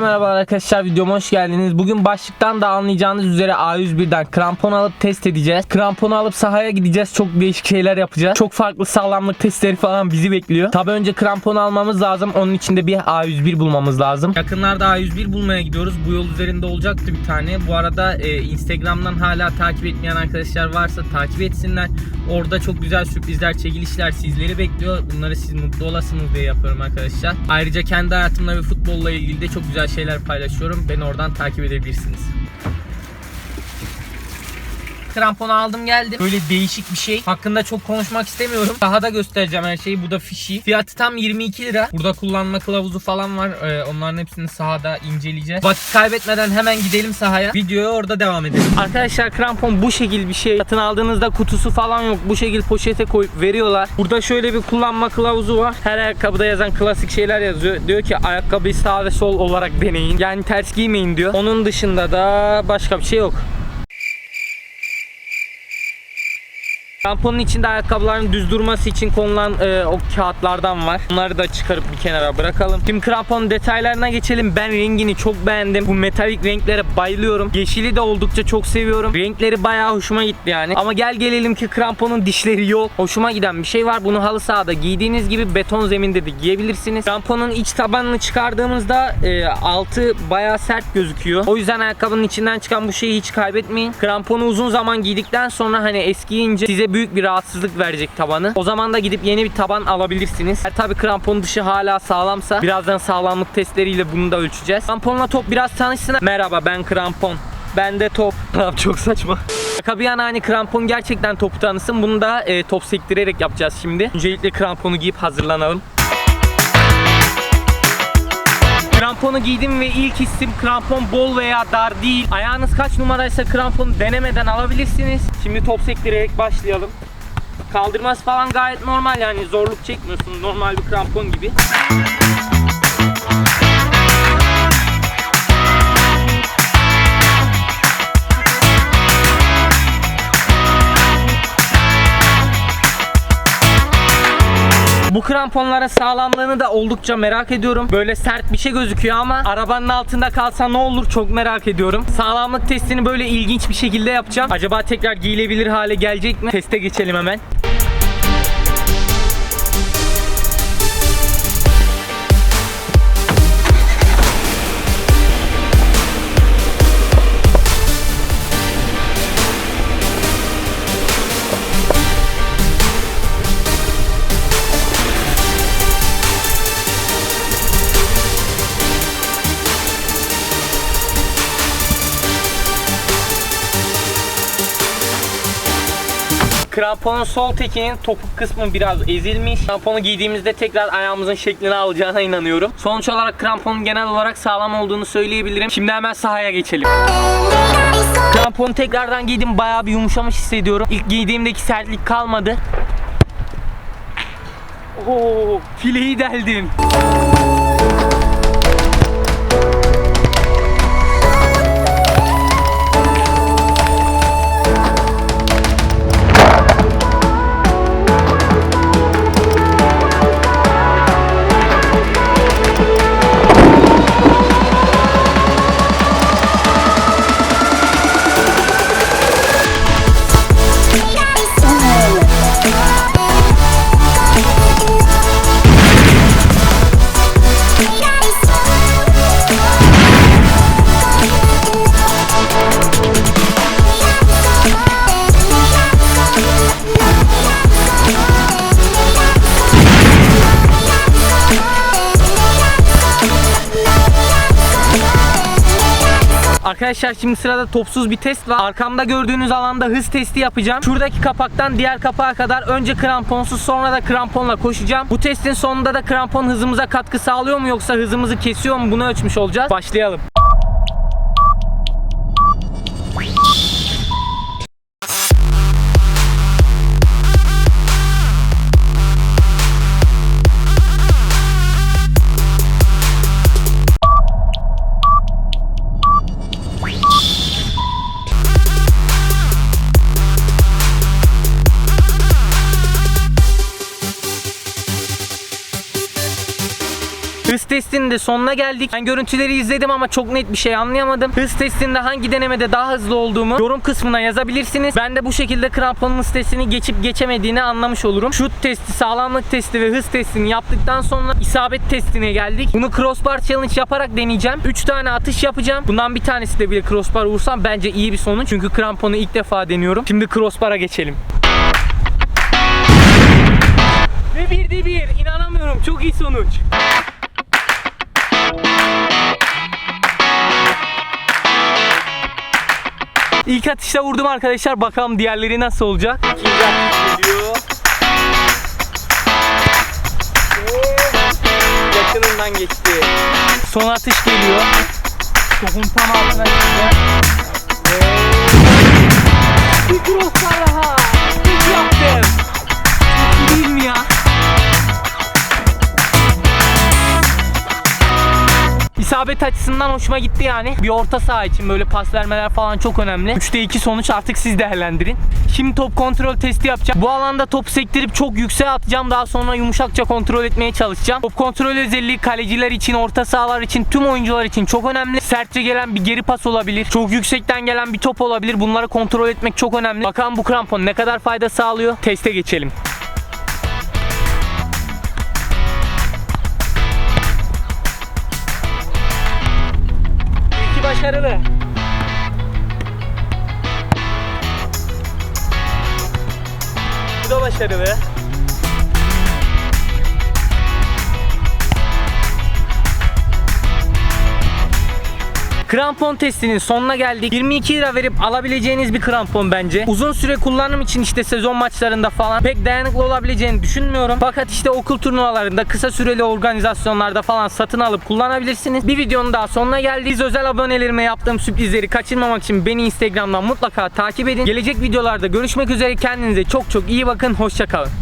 merhaba arkadaşlar videoma hoş geldiniz. Bugün başlıktan da anlayacağınız üzere A101'den krampon alıp test edeceğiz. Kramponu alıp sahaya gideceğiz. Çok değişik şeyler yapacağız. Çok farklı sağlamlık testleri falan bizi bekliyor. Tabi önce kramponu almamız lazım. Onun için de bir A101 bulmamız lazım. Yakınlarda A101 bulmaya gidiyoruz. Bu yol üzerinde olacaktı bir tane. Bu arada e, Instagram'dan hala takip etmeyen arkadaşlar varsa takip etsinler. Orada çok güzel sürprizler, çekilişler sizleri bekliyor. Bunları siz mutlu olasınız diye yapıyorum arkadaşlar. Ayrıca kendi hayatımla ve futbolla ilgili de çok güzel şeyler paylaşıyorum. Beni oradan takip edebilirsiniz. Kramponu aldım geldim. Böyle değişik bir şey. Hakkında çok konuşmak istemiyorum. Daha da göstereceğim her şeyi. Bu da fişi. Fiyatı tam 22 lira. Burada kullanma kılavuzu falan var. Ee, onların hepsini sahada inceleyeceğiz. Vakit kaybetmeden hemen gidelim sahaya. Videoya orada devam edelim. Arkadaşlar krampon bu şekil bir şey. Satın aldığınızda kutusu falan yok. Bu şekil poşete koyup veriyorlar. Burada şöyle bir kullanma kılavuzu var. Her ayakkabıda yazan klasik şeyler yazıyor. Diyor ki ayakkabıyı sağ ve sol olarak deneyin. Yani ters giymeyin diyor. Onun dışında da başka bir şey yok. Kramponun içinde ayakkabıların düz durması için konulan e, o kağıtlardan var. Bunları da çıkarıp bir kenara bırakalım. Şimdi kramponun detaylarına geçelim. Ben rengini çok beğendim. Bu metalik renklere bayılıyorum. Yeşili de oldukça çok seviyorum. Renkleri bayağı hoşuma gitti yani. Ama gel gelelim ki kramponun dişleri yok. Hoşuma giden bir şey var. Bunu halı sahada giydiğiniz gibi beton zeminde de giyebilirsiniz. Kramponun iç tabanını çıkardığımızda e, altı bayağı sert gözüküyor. O yüzden ayakkabının içinden çıkan bu şeyi hiç kaybetmeyin. Kramponu uzun zaman giydikten sonra hani eskiyince size büyük bir rahatsızlık verecek tabanı. O zaman da gidip yeni bir taban alabilirsiniz. Eğer tabi krampon dışı hala sağlamsa birazdan sağlamlık testleriyle bunu da ölçeceğiz. Kramponla top biraz tanışsın. Merhaba ben krampon. Ben de top. Çok saçma. Şaka bir yana hani krampon gerçekten topu tanısın. Bunu da e, top sektirerek yapacağız şimdi. Öncelikle kramponu giyip hazırlanalım. Kramponu giydim ve ilk hissim krampon bol veya dar değil. Ayağınız kaç numaraysa kramponu denemeden alabilirsiniz. Şimdi top sektirerek başlayalım. Kaldırması falan gayet normal yani zorluk çekmiyorsunuz normal bir krampon gibi. Bu kramponların sağlamlığını da oldukça merak ediyorum. Böyle sert bir şey gözüküyor ama arabanın altında kalsa ne olur çok merak ediyorum. Sağlamlık testini böyle ilginç bir şekilde yapacağım. Acaba tekrar giyilebilir hale gelecek mi? Teste geçelim hemen. Kramponun sol tekinin topuk kısmı biraz ezilmiş. Kramponu giydiğimizde tekrar ayağımızın şeklini alacağına inanıyorum. Sonuç olarak kramponun genel olarak sağlam olduğunu söyleyebilirim. Şimdi hemen sahaya geçelim. Kramponu tekrardan giydim. Bayağı bir yumuşamış hissediyorum. İlk giydiğimdeki sertlik kalmadı. Oo, fileyi deldim. Arkadaşlar şimdi sırada topsuz bir test var. Arkamda gördüğünüz alanda hız testi yapacağım. Şuradaki kapaktan diğer kapağa kadar önce kramponsuz sonra da kramponla koşacağım. Bu testin sonunda da krampon hızımıza katkı sağlıyor mu yoksa hızımızı kesiyor mu bunu ölçmüş olacağız. Başlayalım. Hız testinin de sonuna geldik. Ben görüntüleri izledim ama çok net bir şey anlayamadım. Hız testinde hangi denemede daha hızlı olduğumu yorum kısmına yazabilirsiniz. Ben de bu şekilde kramponun hız testini geçip geçemediğini anlamış olurum. Şut testi, sağlamlık testi ve hız testini yaptıktan sonra isabet testine geldik. Bunu crossbar challenge yaparak deneyeceğim. 3 tane atış yapacağım. Bundan bir tanesi de bile crossbar vursam bence iyi bir sonuç. Çünkü kramponu ilk defa deniyorum. Şimdi crossbar'a geçelim. Ve bir de bir. İnanamıyorum. Çok iyi sonuç. İlk atışta vurdum arkadaşlar. Bakalım diğerleri nasıl olacak. İkinci atış geliyor. Yakınından geçti. Son atış geliyor. Topun tam altına çıktı. Bir crossbar daha. İsabet açısından hoşuma gitti yani. Bir orta saha için böyle pas vermeler falan çok önemli. 3'te 2 sonuç artık siz değerlendirin. Şimdi top kontrol testi yapacağım. Bu alanda top sektirip çok yükseğe atacağım. Daha sonra yumuşakça kontrol etmeye çalışacağım. Top kontrol özelliği kaleciler için, orta sahalar için, tüm oyuncular için çok önemli. Sertçe gelen bir geri pas olabilir. Çok yüksekten gelen bir top olabilir. Bunları kontrol etmek çok önemli. Bakalım bu krampon ne kadar fayda sağlıyor. Teste geçelim. Başarılı. Bu da başarılı. Krampon testinin sonuna geldik. 22 lira verip alabileceğiniz bir krampon bence. Uzun süre kullanım için işte sezon maçlarında falan pek dayanıklı olabileceğini düşünmüyorum. Fakat işte okul turnuvalarında kısa süreli organizasyonlarda falan satın alıp kullanabilirsiniz. Bir videonun daha sonuna geldik. Biz özel abonelerime yaptığım sürprizleri kaçırmamak için beni Instagram'dan mutlaka takip edin. Gelecek videolarda görüşmek üzere. Kendinize çok çok iyi bakın. Hoşçakalın.